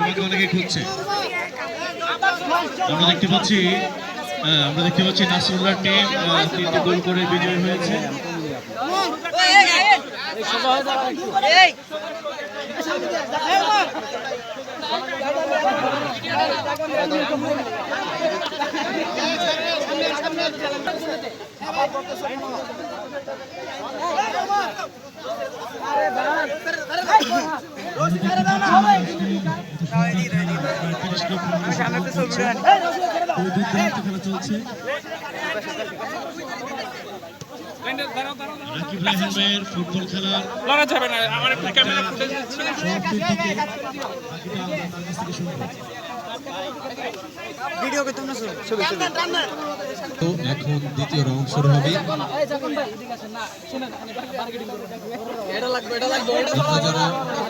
তোমাকে অনেকে খুঁজছে। আমরা দেখতে পাচ্ছি হ্যাঁ, আমরা দেখতে পাচ্ছি নাসরুল্লাহ টিম তিনটি গোল করে বিজয় হয়েছে। তিরিশ রাকিব রাহিম ভাইয়ের না এখন দ্বিতীয় রাউন্ড শুরু হবে আপনারা যারা ছিল আবার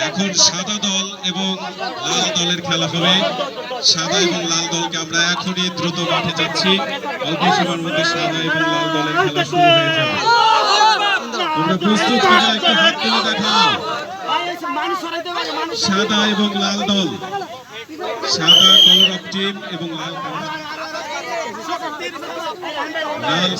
এখন সাদা দল এবং লাল দলের খেলা হবে সাদা এবং লাল দলকে আমরা এখনই দ্রুত মাঠে যাচ্ছি অল্প সময়ের মধ্যে সাদা এবং লাল দলের খেলা শুরু হয়ে যাবে তোমরা সাদা এবং লাল দল সাদা কালার অফ টিম এবং লাল